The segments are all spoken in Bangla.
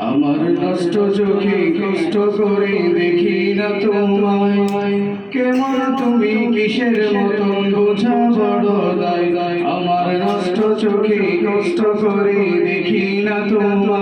আমার নষ্ট চোখে কষ্ট করে দেখি না তোমায়। কেমন তুমি কিসের মতন বোঝা বড় দায়। আমার নষ্ট চোখে কষ্ট করে দেখি না তোমায়।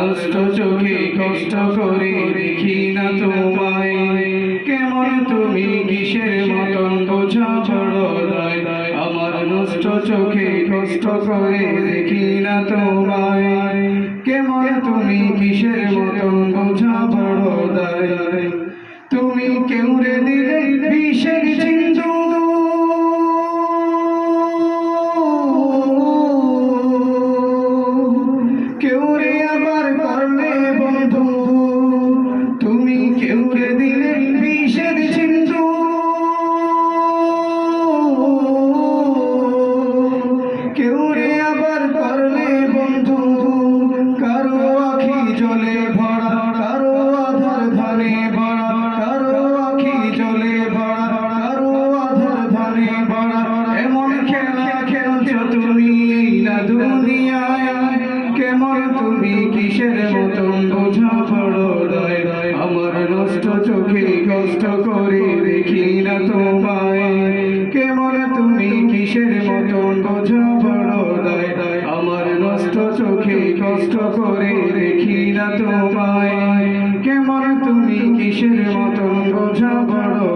নষ্ট চোখে কষ্ট করে দেখি না তোমায়। কেমন তুমি কিসের মতন বোঝা বড় আমার নষ্ট চোখে কষ্ট করে দেখি না তোমায়। কেমন তুমি কিসের মতন বোঝা দায় তুমি কেউরে কেউরে আবার করলে বন্ধু? তুমি কেউরে দিলে বিষের সিন্ধু? কেউরে আবার করলে বন্ধু? কারও আখি জলে ভরা, কারও আধার ধানে ভরা, কারও আখি জলে ভরা, কারও আধার ধানে ভরা। এমন খেলা খেলছো তুমি না দুনিয়ায়? কেমন তুমি কিসের মতন বোঝা পড়ো আমার নষ্ট চোখে কষ্ট করে দেখি না তোমায়। কেমন তুমি কিসের মতন বোঝা পড়ো আমার নষ্ট চোখে কষ্ট করে দেখি না তোমায়। কেমন তুমি কিসের মতন বোঝা পড়ো